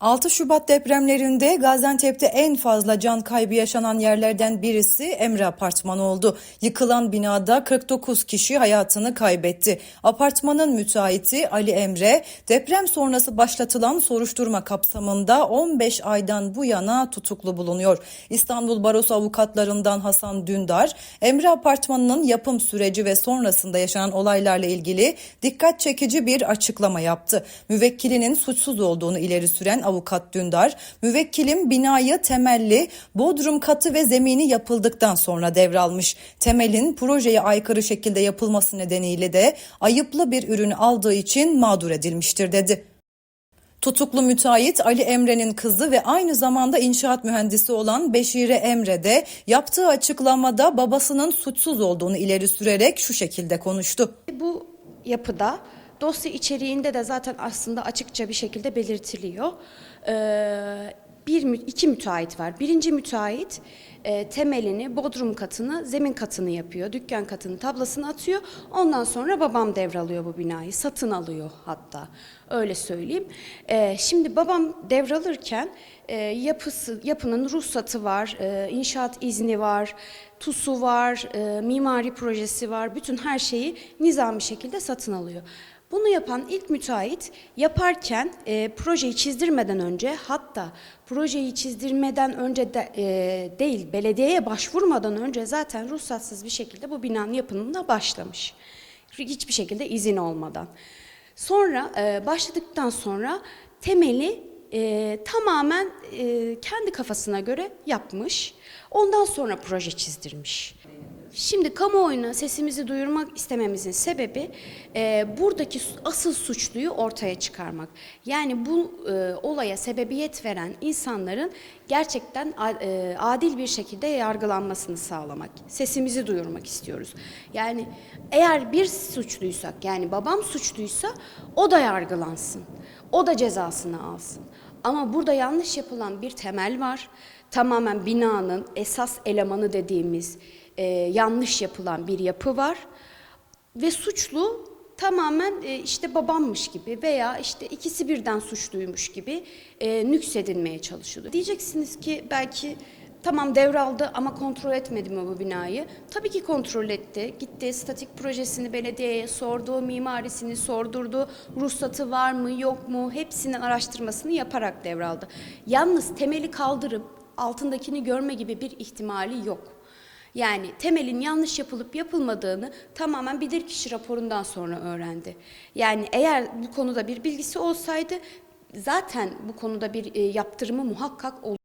6 Şubat depremlerinde Gaziantep'te en fazla can kaybı yaşanan yerlerden birisi Emre Apartmanı oldu. Yıkılan binada 49 kişi hayatını kaybetti. Apartmanın müteahhiti Ali Emre deprem sonrası başlatılan soruşturma kapsamında 15 aydan bu yana tutuklu bulunuyor. İstanbul Barosu avukatlarından Hasan Dündar, Emre Apartmanı'nın yapım süreci ve sonrasında yaşanan olaylarla ilgili dikkat çekici bir açıklama yaptı. Müvekkilinin suçsuz olduğunu ileri süren avukat Dündar, müvekkilim binayı temelli, bodrum katı ve zemini yapıldıktan sonra devralmış. Temelin projeye aykırı şekilde yapılması nedeniyle de ayıplı bir ürünü aldığı için mağdur edilmiştir dedi. Tutuklu müteahhit Ali Emre'nin kızı ve aynı zamanda inşaat mühendisi olan Beşire Emre de yaptığı açıklamada babasının suçsuz olduğunu ileri sürerek şu şekilde konuştu. Bu yapıda dosya içeriğinde de zaten aslında açıkça bir şekilde belirtiliyor. Ee, bir iki müteahhit var. Birinci müteahhit e, temelini, bodrum katını, zemin katını yapıyor. Dükkan katını, tablasını atıyor. Ondan sonra babam devralıyor bu binayı. Satın alıyor hatta. Öyle söyleyeyim. Ee, şimdi babam devralırken e, yapısı, yapının ruhsatı var, e, inşaat izni var, TUS'u var, e, mimari projesi var. Bütün her şeyi nizami şekilde satın alıyor. Bunu yapan ilk müteahhit yaparken e, projeyi çizdirmeden önce hatta projeyi çizdirmeden önce de, e, değil belediyeye başvurmadan önce zaten ruhsatsız bir şekilde bu binanın yapımına başlamış. Hiçbir şekilde izin olmadan. Sonra e, başladıktan sonra temeli e, tamamen e, kendi kafasına göre yapmış. Ondan sonra proje çizdirmiş. Şimdi kamuoyuna sesimizi duyurmak istememizin sebebi e, buradaki asıl suçluyu ortaya çıkarmak. Yani bu e, olaya sebebiyet veren insanların gerçekten e, adil bir şekilde yargılanmasını sağlamak. Sesimizi duyurmak istiyoruz. Yani eğer bir suçluysak yani babam suçluysa o da yargılansın. O da cezasını alsın. Ama burada yanlış yapılan bir temel var. Tamamen binanın esas elemanı dediğimiz e, yanlış yapılan bir yapı var. Ve suçlu tamamen e, işte babammış gibi veya işte ikisi birden suçluymuş gibi e, nüksedilmeye çalışılıyor. Diyeceksiniz ki belki tamam devraldı ama kontrol etmedi mi bu binayı? Tabii ki kontrol etti. Gitti statik projesini belediyeye sordu, mimarisini sordurdu, ruhsatı var mı yok mu hepsinin araştırmasını yaparak devraldı. Yalnız temeli kaldırıp altındakini görme gibi bir ihtimali yok. Yani temelin yanlış yapılıp yapılmadığını tamamen bilirkişi raporundan sonra öğrendi. Yani eğer bu konuda bir bilgisi olsaydı zaten bu konuda bir e, yaptırımı muhakkak olur.